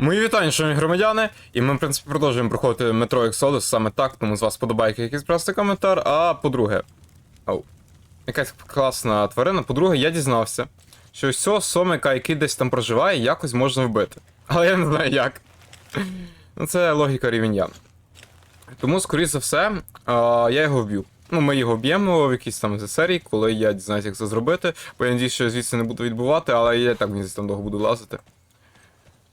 Мої вітання, шановні громадяни, і ми, в принципі, продовжуємо проходити метро Exodus саме так, тому з вас подобайки якийсь просто коментар. А по-друге, оу, якась класна тварина. По-друге, я дізнався, що ось сомика, який десь там проживає, якось можна вбити. Але я не знаю як. Ну, це логіка рівень я. Тому, скоріш за все, я його вб'ю. Ну, ми його б'ємо в якійсь там серії, коли я дізнаюся, як це зробити. Бо я надіюсь, що звідси не буду відбувати, але я так мені там довго буду лазити.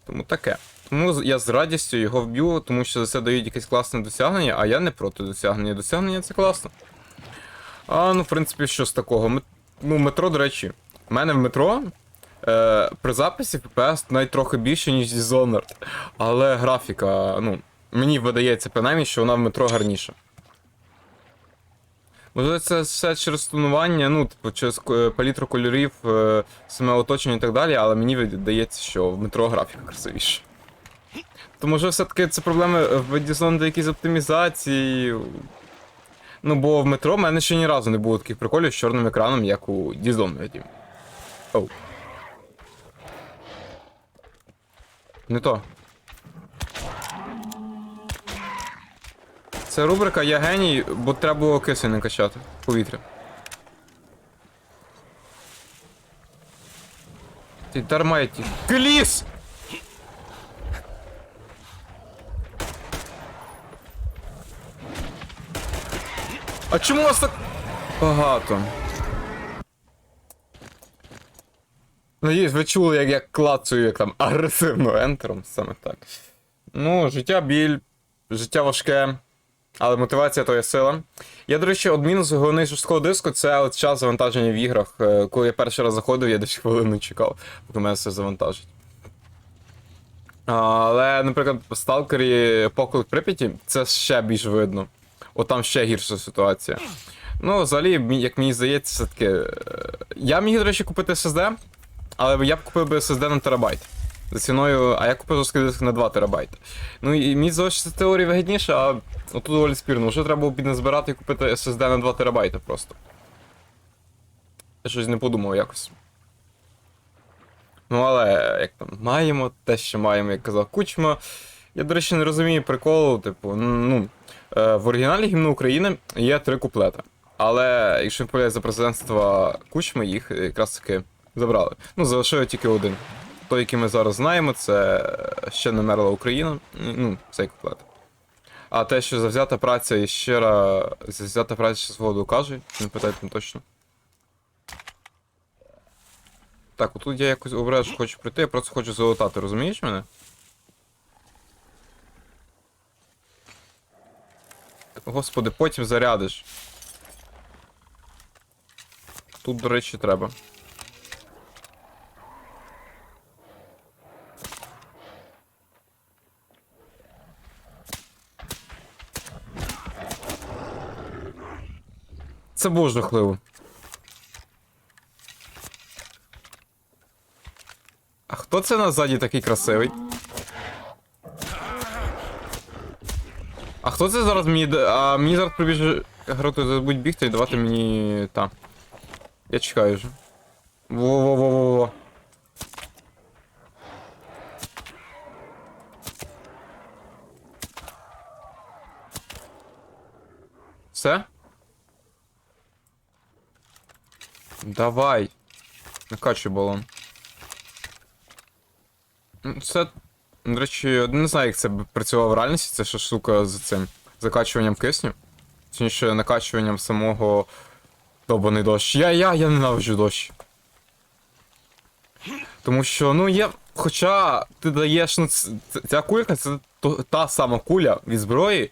Тому таке. Тому я з радістю його вб'ю, тому що за це дають якесь класне досягнення, а я не проти досягнення. Досягнення це класно. А, ну, в принципі, що з такого? Ну, метро, до речі, в мене в метро е, при записі FPS навіть трохи більше, ніж Dishonored. Але графіка, ну, мені видається принаймні, що вона в метро гарніша. Можливо, це все через тонування, ну, типу, через е, палітру кольорів, е, саме оточення і так далі, але мені видається, що в метро графіка красивіша. То може все-таки це проблеми в Dishonored якісь оптимізації. Ну, бо в метро в мене ще ні разу не було таких приколів з чорним екраном, як у Dishonored. Оу. Не то. Це рубрика Я геній, бо треба було кисень не качати. Повітря. Ти дармайті. Кліс! А чому вас так багато? Надіюсь, ви чули, як я клацаю, як там агресивно ентером, саме так. Ну, життя біль, життя важке, але мотивація то є сила. Я, до речі, от мінус головний жорсткого диску це час завантаження в іграх. Е, Коли я перший раз заходив, я десь хвилину чекав, поки мене все завантажить. Але, наприклад, в Сталкері Поклик Прип'яті це ще більш видно. От там ще гірша ситуація. Ну, взагалі, як мені здається, все таки. е, Я міг, до речі, купити SSD, але я б купив би SSD на терабайт. За ціною, а я купив жорсткий диск на 2 терабайти. Ну і мені що це теорії вигідніше, а отут доволі спірно. Вже треба було підназбирати і купити SSD на 2 терабайти просто. Я щось не подумав якось. Ну, але як там, маємо те, що маємо, як казав Кучма. Я, до речі, не розумію приколу, типу, ну. е, В оригіналі гімну України є три куплети. Але якщо не за президентства Кучми їх якраз таки забрали. Ну, залишили тільки один. Той, який ми зараз знаємо, це ще не мерла Україна. Ну, цей куплет. А те, що завзята праця і щира завзята праця ще свого докаже, не питайте не точно. Так, отут я якось обережно хочу прийти, я просто хочу залутати, розумієш мене? Господи, потім зарядиш. Тут, до речі, треба. Це було жахливо. А хто це назаді такий красивий? А хто це зараз мені. А мені зараз прибіже грати, забудь бігти і давати мені. Та. Я чекаю вже. Во-во-во-во-во. Все? Давай. Накачуй балон. Ну, Це, до речі, не знаю, як це працювало в реальності, це що штука з цим закачуванням кисню. Точніше, накачуванням самого добаний дощ. Я, я, я ненавиджу дощ. Тому що, ну, є. Хоча ти даєш, ну, ця кулька це та сама куля від зброї,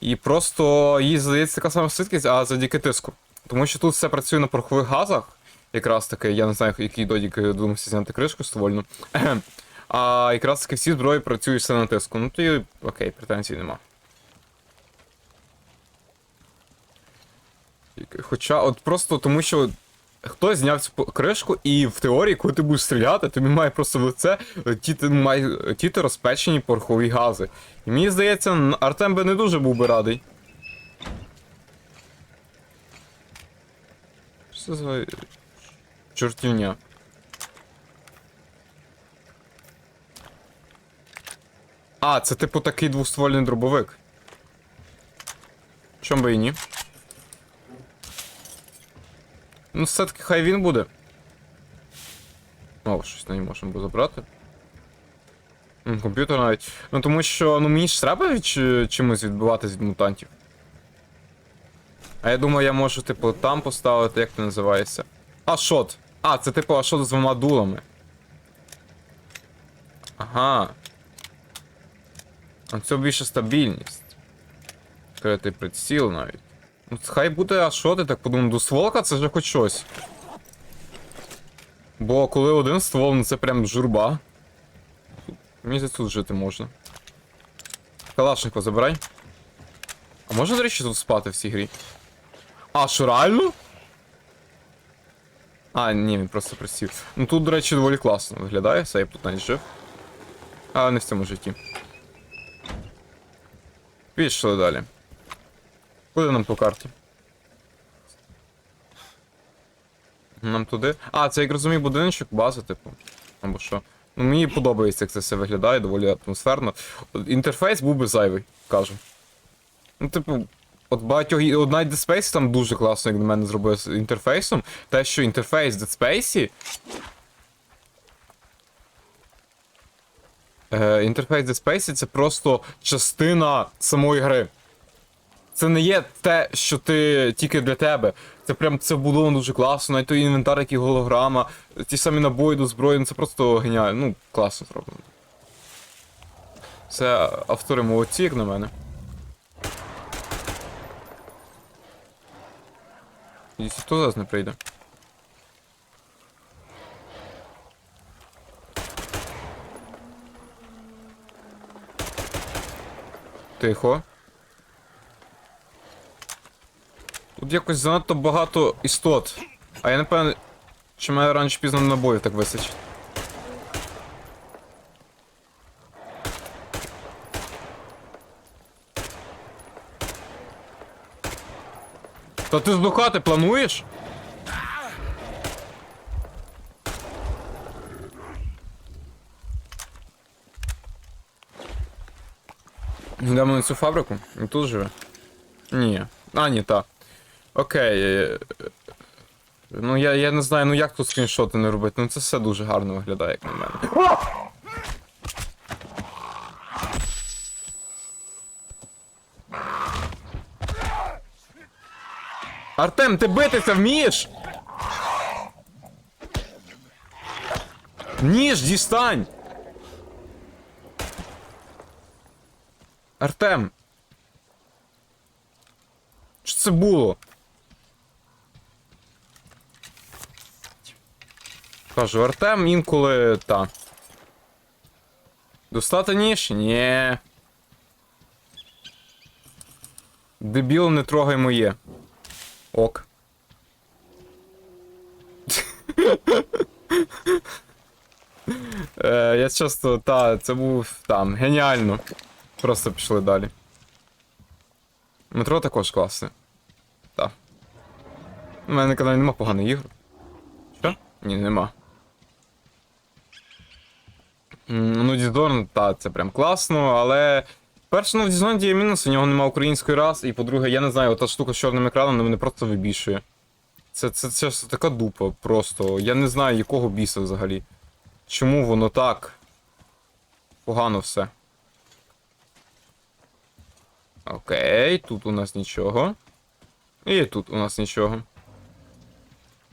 і просто їй задається така сама швидкість, а завдяки тиску. Тому що тут все працює на порохових газах, якраз таки, я не знаю, який додік думався зняти кришку ствольну. А якраз таки всі зброї працюють все на тиску. Ну то окей, претензій нема. Хоча, от просто тому що хтось зняв цю кришку, і в теорії, коли ти будеш стріляти, тобі має просто в лице летіти, має летіти розпечені порохові гази. І мені здається, Артем би не дуже був би радий. Що це за чортівня? А, це типу такий двоствольний дробовик. Чом би і ні? Ну, все-таки хай він буде. О, щось не можемо було забрати. Комп'ютер навіть. Ну тому що ну мені ж треба від чимось відбиватись від мутантів. А я думаю, я можу, типу, там поставити, як це називається. Ашот. А, це типу ашот з двома дулами. Ага. А це більше стабільність. Скритий приціл навіть. Ну, хай буде ашот, я так подумав, двостволка це вже хоч щось. Бо коли один ствол, ну це прям журба. Здається, тут жити можна. Калашнику забирай. А можна, до речі, тут спати в цій грі? А, що реально? А, ні, він просто присів. Ну тут, до речі, доволі класно виглядає, все, я б тут навіть жив. Але не в цьому житті. Пішли далі. Куди нам по карті? Нам туди. А, це як розумію, будиночок, база, типу. Або що. Ну мені подобається, як це все виглядає, доволі атмосферно. Інтерфейс був би зайвий, кажу. Ну, типу, от багатьох. От навіть Dead Space там дуже класно, як на мене зробили з інтерфейсом. Те, що інтерфейс Dead Space. Е, інтерфейс Dead Space це просто частина самої гри. Це не є те, що ти тільки для тебе. Це прям це вбудовано дуже класно, навіть той інвентар, який голограма, ті самі набої до зброї, ну це просто геніально. Ну, класно зроблено. Це автори молодці, як на мене. І хто зараз не прийде? Тихо. Тут якось занадто багато істот. А я не певний, чи мене раніше пізно набоїв так висить. Та ти здухати плануєш? Йдемо на цю фабрику? Тут живе? Ні. А, ні, так. Окей. Ну я, я не знаю, ну як тут скріншоти не робити. Ну це все дуже гарно виглядає, як на мене. Артем, ти битися вмієш? Ніж, дістань! Артем. Що це було? Кажу, Артем інколи та. Достати ніж? Ні. Дебіл, не трогай моє. Ок. е, я часто, та, це був там, геніально. Просто пішли далі. Метро також класне. Так. У мене на каналі нема поганих ігор. Що? Ні, нема. Ну, Дізорн, так, це прям класно, але. Перше, ну в Дізонді є мінус, у нього нема української раз, і по-друге, я не знаю, ота штука з чорним екраном мене просто вибішує. Це, це, це ж така дупа просто. Я не знаю, якого біса взагалі. Чому воно так? Погано все. Окей, тут у нас нічого. І тут у нас нічого.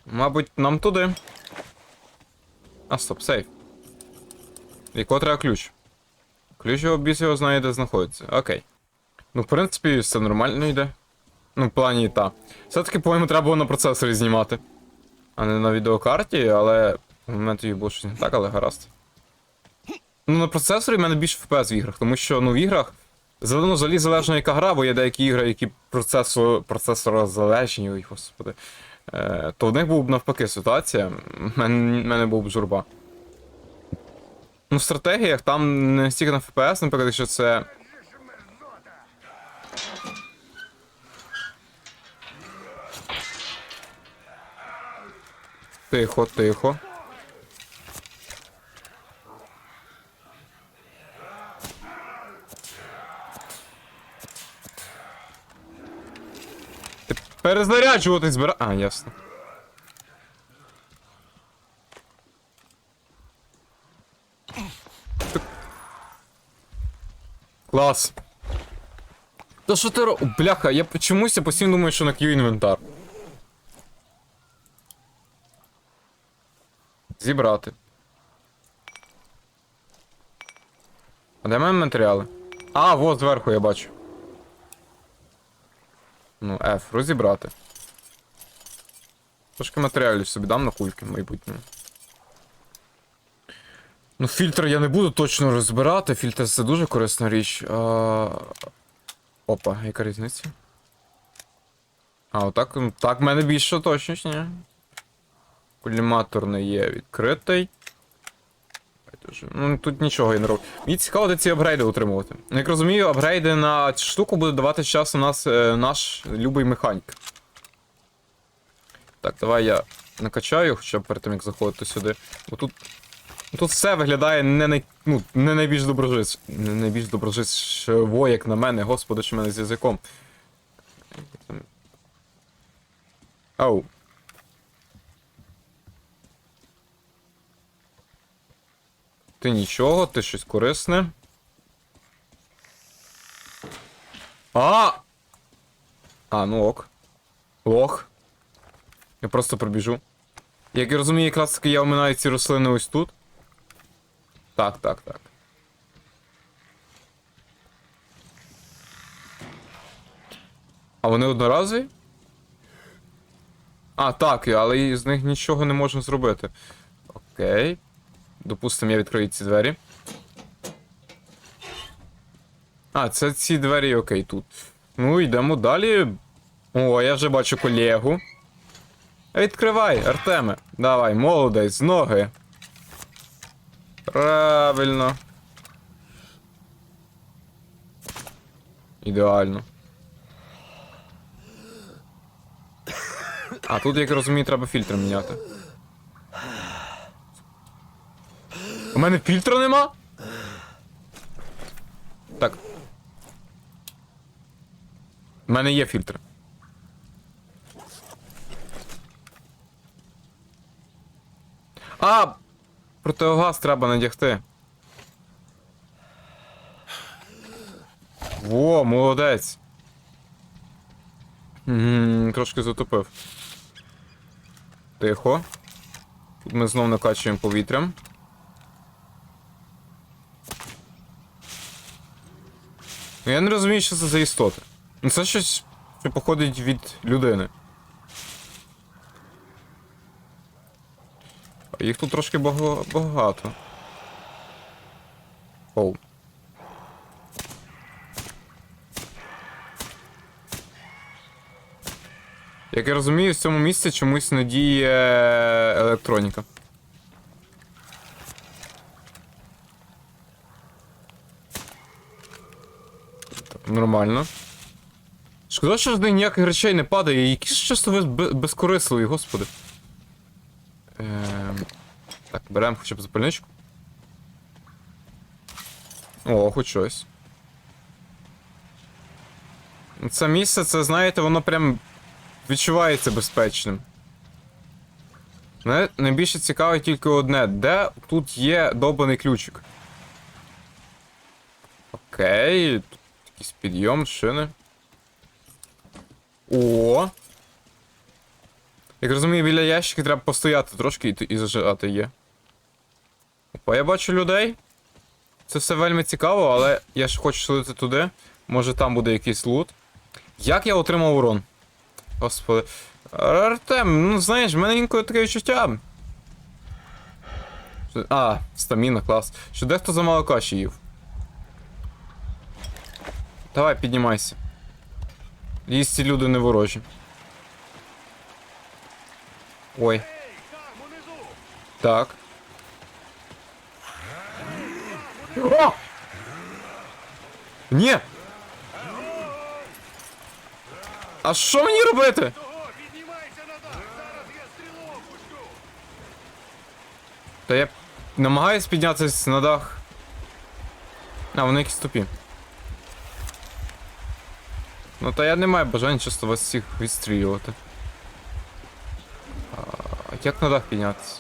Мабуть, нам туди. А, стоп, сейф. Якого треба ключ? Ключ його біс його знає, де знаходиться. Окей. Ну, в принципі, все нормально йде. Ну, в плані та. Все-таки, по-моєму, треба було на процесорі знімати. А не на відеокарті, але. В момент її було щось не так, але гаразд. Ну, на процесорі в мене більше FPS в іграх, тому що ну, в іграх. Зелено взагалі залежно яка гра, бо є деякі ігри, які процесор, процесора залежні, ой, господи. Е, то в них був б навпаки ситуація. В мене, мене був б журба. Ну, в стратегіях там не стільки на ФПС, наприклад, що це. Тихо, тихо. Перезаряджуватись збира... А, ясно. Клас. Та що ти ро... Бляха, я чомусь я постійно думаю, що на Q інвентар. Зібрати. А де мене матеріали? А, вот зверху я бачу. Ну, F, розібрати. Трошки матеріалів собі дам на кульки майбутньому. Ну, фільтр я не буду точно розбирати, фільтр це дуже корисна річ. А... Опа, яка різниця? А, отак. Так, в мене більше точніше, ні. Коліматор не є відкритий. Ну, тут нічого я не роблю. Мені цікаво, де ці апгрейди отримувати. Ну, Як розумію, апгрейди на цю штуку буде давати з часом нас е, наш любий механік. Так, давай я накачаю, хоча б перед тим, як заходити сюди. Бо тут. Тут все виглядає не, най... ну, не найбільш доброжиць. Не найбільш доброжитво, як на мене, господи, що мене з язиком. Ау. Ти нічого, ти щось корисне. А! А, ну ок. Лох. Я просто пробіжу. Як я розумію, якраз таки я оминаю ці рослини ось тут. Так, так, так. А вони одноразові? А, так, але з них нічого не можна зробити. Окей. Допустимо, я відкрию ці двері. А, це ці двері, окей, тут. Ну, йдемо далі. О, я вже бачу колегу. Відкривай, Артеме. Давай, молодець, з ноги. Правильно. Ідеально. А тут, як розумію, треба фільтр міняти. У мене фільтра нема? Так. У мене є фільтр. А! Противогаз треба надягти. Во, молодець. М, Трошки затопив. Тихо. Тут ми знов накачуємо повітрям. Ну я не розумію, що це за істоти. Ну це щось, що походить від людини. Їх тут трошки багато. Оу. Як я розумію, в цьому місці чомусь не діє електроніка. Так, Нормально. Шкода, що з них ніяких речей не падає, які ж часто без- безкорисливі, господи. Ем... Так, беремо хоча б запальничку. О, хоч щось. Це місце, це, знаєте, воно прям відчувається безпечним. Мене найбільше цікавить тільки одне, де тут є довбаний ключик. Окей, тут якийсь підйом, шини. О! Як розумію, біля ящики треба постояти трошки і, і зажати є. Опа, я бачу людей. Це все вельми цікаво, але я ж хочу шлити туди. Може там буде якийсь лут. Як я отримав урон? Господи. Артем, ну знаєш, в мене інколи таке відчуття. А, стаміна, клас. Що дехто замало каші їв. Давай, піднімайся. Їсті люди не ворожі. Ой. Так. О! Ні! А що мені робити? Та я намагаюсь піднятися на дах. А, вони якісь тупі. Ну та я не маю бажання часто вас всіх відстрілювати. А, як на дах піднятися?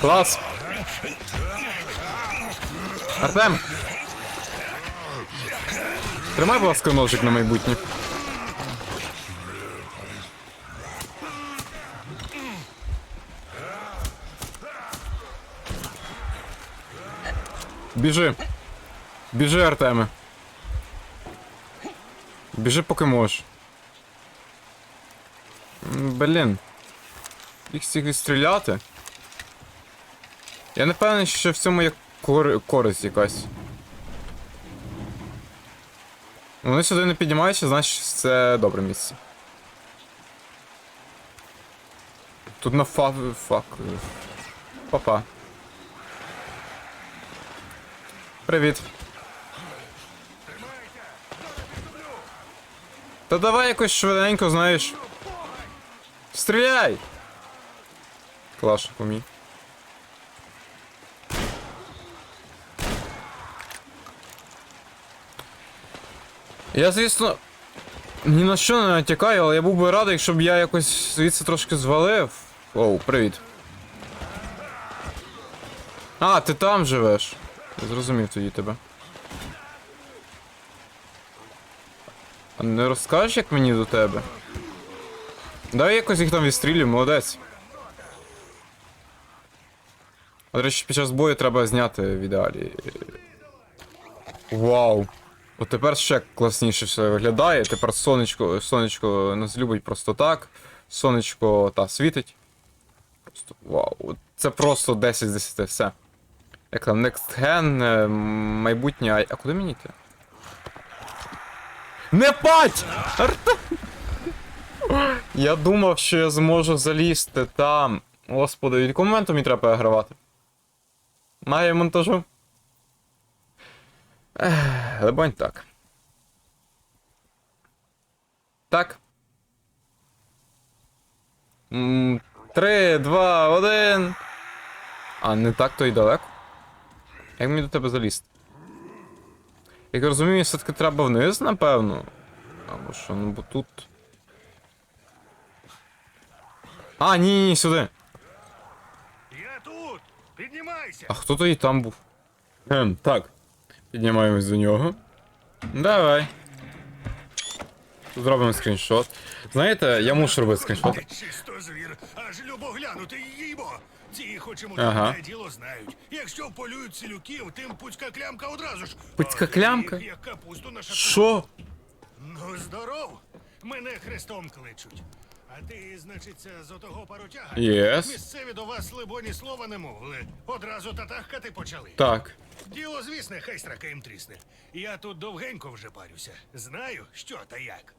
Клас! Артем! Тримай, будь ласка, ножик на майбутнє. Біжи. Біжи, Артеме. Біжи, поки можеш. Блін. Їх всіх відстріляти. Я не впевнений, що в цьому є кор... користь якась. Вони сюди не піднімаються, значить це добре місце. Тут на фа... фак. Папа. Привіт. Та давай якось швиденько, знаєш. Стріляй! Клаш, помій. Я, звісно, ні на що не натякаю, але я був би радий, щоб я якось звідси трошки звалив. Оу, привіт. А, ти там живеш. Я зрозумів тоді тебе. А не розкажеш, як мені до тебе? Давай якось їх там відстрілюй, молодець. До речі, під час бою треба зняти в ідеалі. Вау. От тепер ще класніше все виглядає. Тепер сонечко, сонечко нас любить просто так. Сонечко та світить. Просто вау. Це просто 10 з 10, все. Як там, Next Gen, е, майбутнє. А, куди мені йти? Не пать! Я думав, що я зможу залізти там. Господи, від якого моменту мені треба перегравати? Має монтажу? Лебонь так. Так. М, Три, два, один. А, не так то й далеко. Як мені до тебе залізти? Як розумію, все-таки треба вниз, напевно. Або що, ну бо тут. А, ні, ні, ні, сюди. Я тут! Піднімайся! А хто то і там був? Ем, так. Піднімаємось до нього. Давай. Зробимо скріншот. Знаєте, я мушу робити скріншот. Чисто звір, аж любо глянути їбо. Ці хоч йому Ага. таке діло знають. Якщо полюють селюків, тим пуцька клямка одразу ж. Пуцька клямка? їх Як капусту на шату. Що? Ну, здоров! Мене хрестом кличуть. А ти, значиться, з отого паротяга? Єс. Місцеві до вас, либоні, слова не мовили. Одразу татахкати почали. Так. Діло, звісне, хай страка їм трісне. Я тут довгенько вже парюся. Знаю, що та як.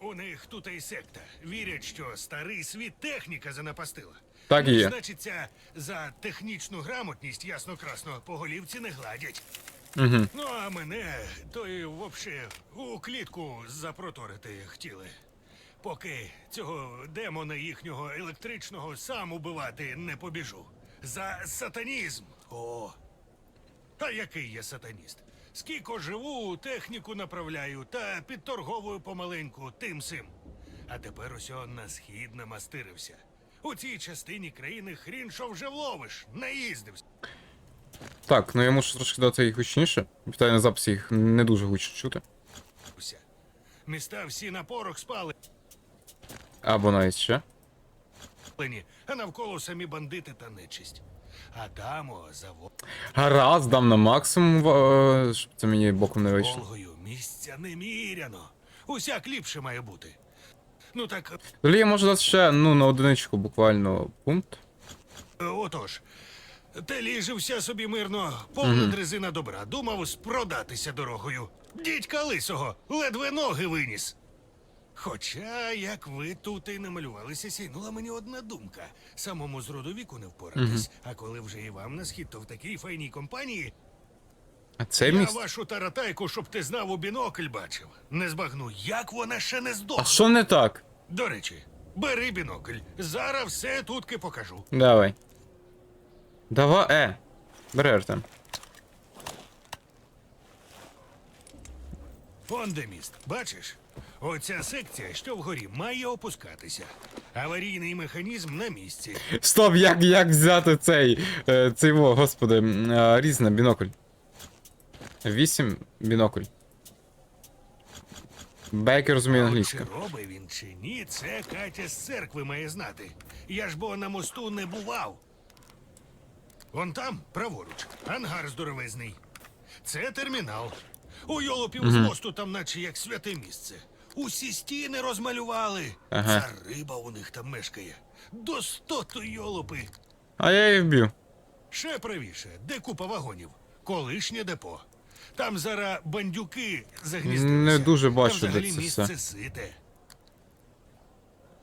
У них тут і секта. Вірять, що старий світ техніка занапастила. Так і є. Значиться, за технічну грамотність ясно красно по голівці не гладять. Угу. Ну, а мене то і вообще у клітку запроторити хотіли. Поки цього демона їхнього електричного сам убивати не побіжу. За сатанізм. О. А який я сатаніст? Скільки живу, техніку направляю та підторговую помаленьку тим сим. А тепер усьо на схід намастирився. У цій частині країни хрін що вже вловиш, наїздився. Так, ну я мушу трошки дати їх гучніше. Питаю на записі їх не дуже гучно чути. Міста всі на порох спали. Або навіть ще. Лені, а навколо самі бандити та нечисть. А там о, за Гаразд, дам на максимум, е, щоб це мені боком не вийшло. Волгою місця неміряно. Усяк ліпше має бути. Ну так, Далі я можу дати ще, ну, на одиничку буквально пункт. е, отож. Те ліжився собі мирно, повна дрезина добра. Думав спродатися дорогою. Дідька лисого, ледве ноги виніс. Хоча, як ви тут і намалювалися, сяйнула мені одна думка. Самому з роду віку не впоратись, а коли вже і вам на схід, то в такій файній компанії. А це Я міст? вашу таратайку, щоб ти знав у бінокль бачив. Не збагну, як вона ще не здохла. А що не так? До речі, бери бінокль. Зараз все тутки покажу. Давай. Давай, е. Бери, Артем. Он де міст, бачиш? Оця секція, що вгорі, має опускатися. Аварійний механізм на місці. Стоп, як, як взяти цей. е, Цей во, господи, е, бінокль. 8 бінокль. Бейкер розуміє От. Чи робить він чи ні, це Катя з церкви має знати. Я ж бо на мосту не бував. Вон там, праворуч, ангар здоровезний. Це термінал. У йолопів з мосту там, наче як святе місце. Усі стіни розмалювали. Ага. Ця риба у них там мешкає. До стоту йолопи. А я їх вб'ю. Ще правіше, де купа вагонів. Колишнє депо. Там зараз бандюки загніздилися. Не дуже бачу, Там де взагалі це місце все. сите.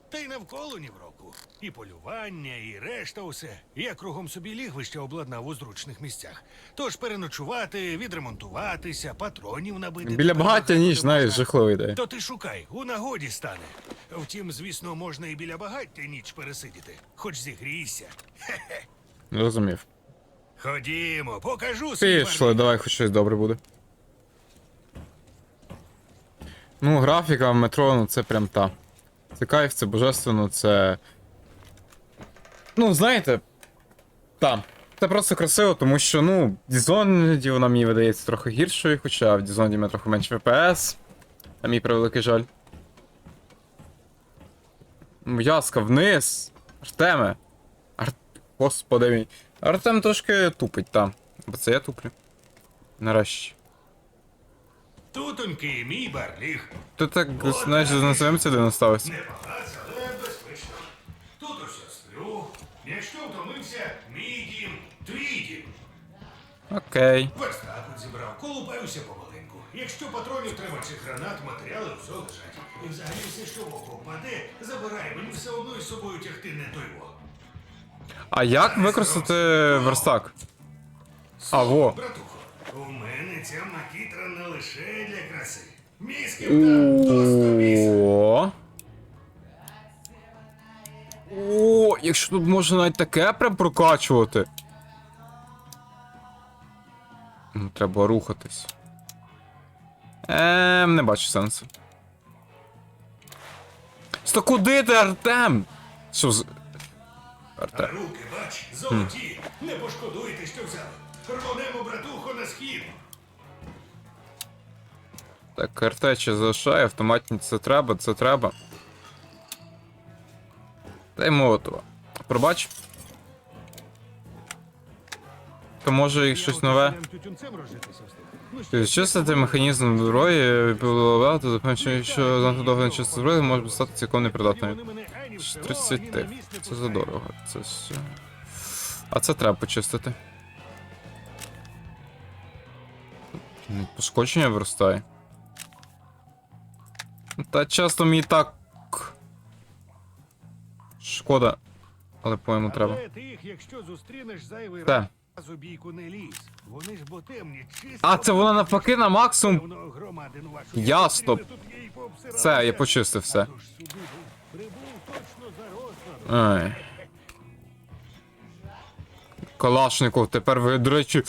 Та й навколо ні в року. І полювання, і решта усе. Я кругом собі лігвище обладнав у зручних місцях. Тож переночувати, відремонтуватися, патронів набити. Біля багаття ніч, знаєш, можна. жахлива. То ти шукай, у нагоді стане. Втім, звісно, можна і біля багаття ніч пересидіти. Хоч зігрійся. Розумів. Ходімо, покажу свій Пішли, давай хоч щось добре буде. Ну, графіка в метро, ну це прям та. Це кайф, це божественно, це. Ну, знаєте. Та. Це просто красиво, тому що, ну, Dishonored вона мені видається трохи гіршою, хоча в Dishonored має трохи менше FPS. А мій превеликий жаль. Яска, вниз. Артеме. Ар... Господи мій. Артем трошки тупить, там. Бо це я туплю. Нарешті. Тутоньки, мій барліг. Ти так, називаємо це, де не ставився. Але безпечно. Тут усе сплю. Якщо втомився, мій дім, твій дім. Окей. Верстак зібрав, колупаюся помаленьку. Якщо патронів треба чи гранат, матеріали все лежать. І взагалі все, що в око впаде, забирай, мені все одно із собою тягти не той во. А як використати верстак? А, во. Братухо, у мене ця макітра не лише для краси. Мізків там до сто. О. О, якщо тут можна навіть таке прям прокачувати. Ну, треба рухатись. Ем, не бачу сенсу. Сто куди ти, Артем? Що з. Артем. Руки, бач, золоті. Не пошкодуйте, що взяли. Рвонемо, братухо, на схід. Так, картечі залишає, автоматні це треба, це треба. Дай молотова. Пробач. То може і щось нове. Чистити механізм зброї, то запевнює, що занадто довго не чисти зброї може стати цілком непридатною. 30 тих. Це задорого. Це все. А це треба почистити. Пошкодження виростає. Та часто мені так. Шкода. Але по-моєму треба. Але ти їх, якщо зустрінеш зайвий раз бійку не лізь. Вони ж бо темні, чисто. А, це вона навпаки на максимум. Ясно. Це, я почистив все. Ай. Калашников, тепер ви, до речі.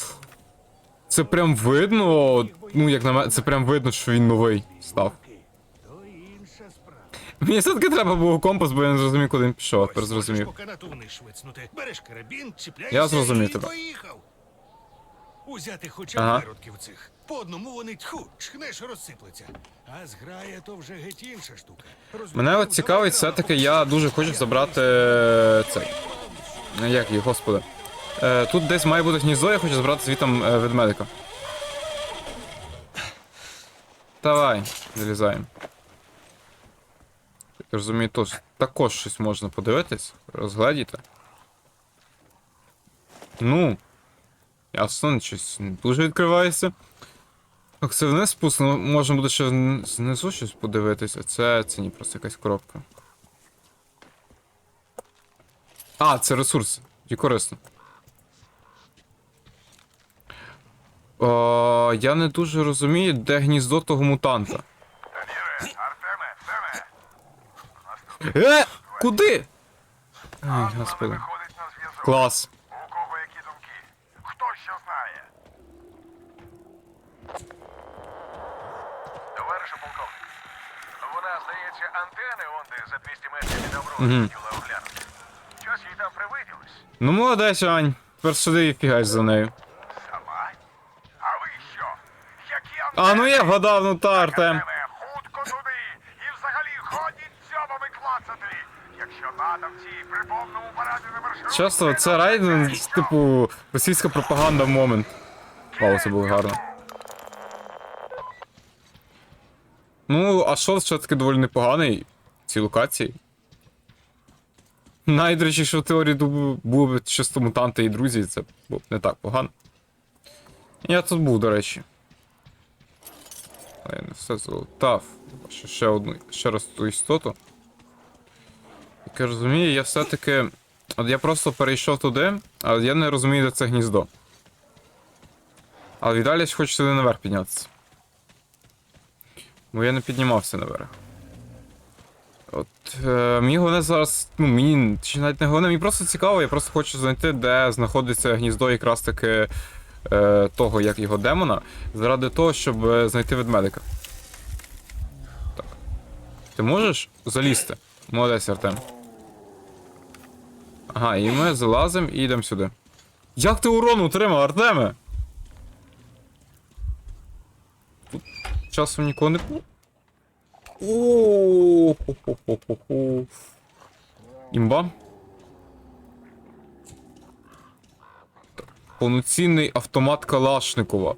Це прям видно. Ну, як на мене, це прям видно, що він новий став. Мені все-таки треба був компас, бо я не зрозумів, куди він пішов, тепер зрозумів. Береш карабін, чіпляєшся Я зрозумів тебе. Узяти хоча Ага. виродків цих. По одному вони тьху, чхнеш, розсиплеться. А зграя то вже геть інша штука. Мене от цікавить, все-таки я дуже хочу забрати е, цей. е, Як її, господи. Е, Тут десь має бути гніздо, я хочу забрати звітом е, ведмедика. Давай, залізаємо. Я розумію, тут також щось можна подивитись, розгледіти. Ну. Ясно, щось не дуже відкривається. Так, це вниз спуск, ну, можна буде ще знизу щось подивитися. Це, це ні, просто якась коробка. А, це ресурс. І корисно. О, я не дуже розумію, де гніздо того мутанта. Е! Куди? Ай, господи. Клас. У кого які думки? Хто ще знає? Товаришу полковник. Вона, здається, антени онди за 200 метрів від Аврори хотіла оглянути. Щось їй там привиділось. Ну молодець, Ань. Тепер сюди і фігась за нею. А ну я вгадав, ну та Артем. Хутко туди! І взагалі ходіть цьомами клацати! Якщо натовці при повному параді на маршруті... Часто це райден, типу, російська пропаганда в момент. Вау, це було гарно. Ну, а шот все-таки доволі непоганий в цій локації. Навіть, до речі, що в теорії дубу- були б чисто мутанти і друзі, це було б не так погано. Я тут був, до речі. Але я не все залутав. Бачу ще одну, ще раз ту істоту. Я розумію, я все-таки. От я просто перейшов туди, але я не розумію, де це гніздо. Але віддалі я хочу сюди наверх піднятися. Бо я не піднімався наверх. От. Е, мені головне зараз. Ну, мені чи навіть не головне, мені просто цікаво, я просто хочу знайти, де знаходиться гніздо якраз таки е, того, як його демона, заради того, щоб е, знайти ведмедика. Так. Ти можеш залізти? Молодець, Артем. Ага, і ми залазимо і йдемо сюди. Як ти урон утримав, Артеме? Тут часом нікого не. О. Імба. Повноцінний автомат Калашникова.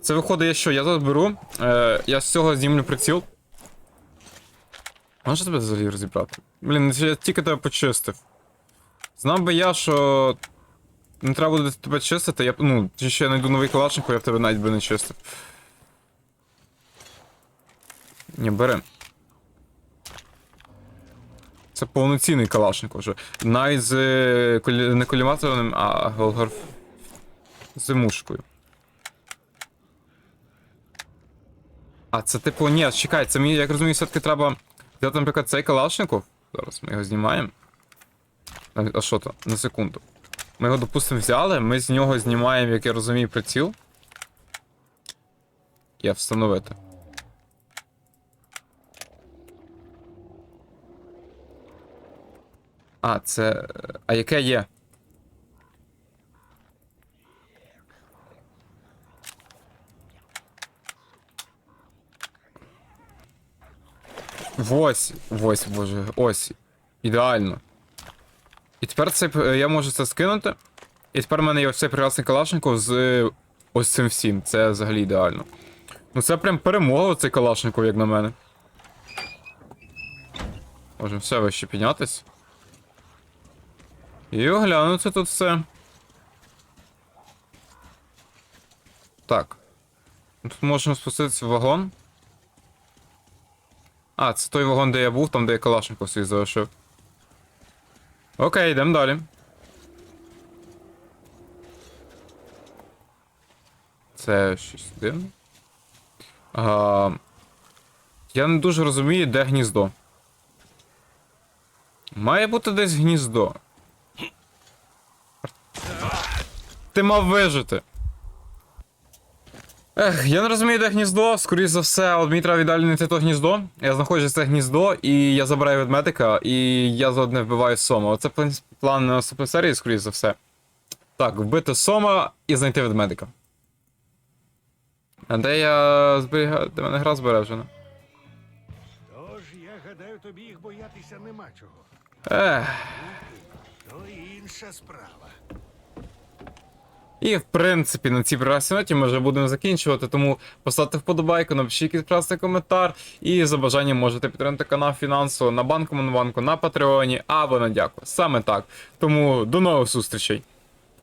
Це виходить, я що? Я тут беру. Е, я з цього знімлю приціл. Можна тебе взагалі розібрати? Блін, я тільки тебе почистив. Знав би я, що не треба буде тебе чистити, я ну, ще я знайду новий калашников, я б тебе навіть би не чистив. Ні, бери. Це повноцінний калашников вже. Навіть з е, не коліматорним, а голгорф. З мушкою. А, це типу, ні, чекай, це мені, як розумію, все-таки треба взяти, наприклад, цей калашников. Зараз ми його знімаємо. А а що то? На секунду. Ми його, допустимо, взяли, ми з нього знімаємо, як я розумію, приціл. Я встановити. А, це. А яке є? Ось, ось, боже, ось. Ідеально. І тепер це, е, я можу це скинути. І тепер в мене є ось цей прекрасний Калашников з е, ось цим всім. Це взагалі ідеально. Ну це прям перемога цей Калашников, як на мене. Можемо все вище піднятись. І оглянути тут все. Так. Тут можемо спуститися в вагон. А, це той вагон, де я був, там де я Калашников свій залишив. Окей, йдемо далі. Це щось дивне. А, я не дуже розумію, де гніздо. Має бути десь гніздо. Ти мав вижити. Ех, я не розумію, де гніздо, скоріше за все, от мені треба віддалі знайти то гніздо. Я знаходжу це гніздо, і я забираю ведмедика, і я заодне вбиваю Сома. Оце в принципі, план наступної серії, скоріше за все. Так, вбити Сома і знайти ведмедика. А де я зберігаю. Де мене гра збере вже? ну? Тож, я гадаю, тобі їх боятися нема чого. Ех. То інша справа. І в принципі на цій прекрасній ноті ми вже будемо закінчувати, тому поставте вподобайку, напишіть прекрасний коментар, і за бажанням можете підтримати канал фінансово на банку Монобанку, на Патреоні або на дяку. Саме так. Тому до нових зустрічей.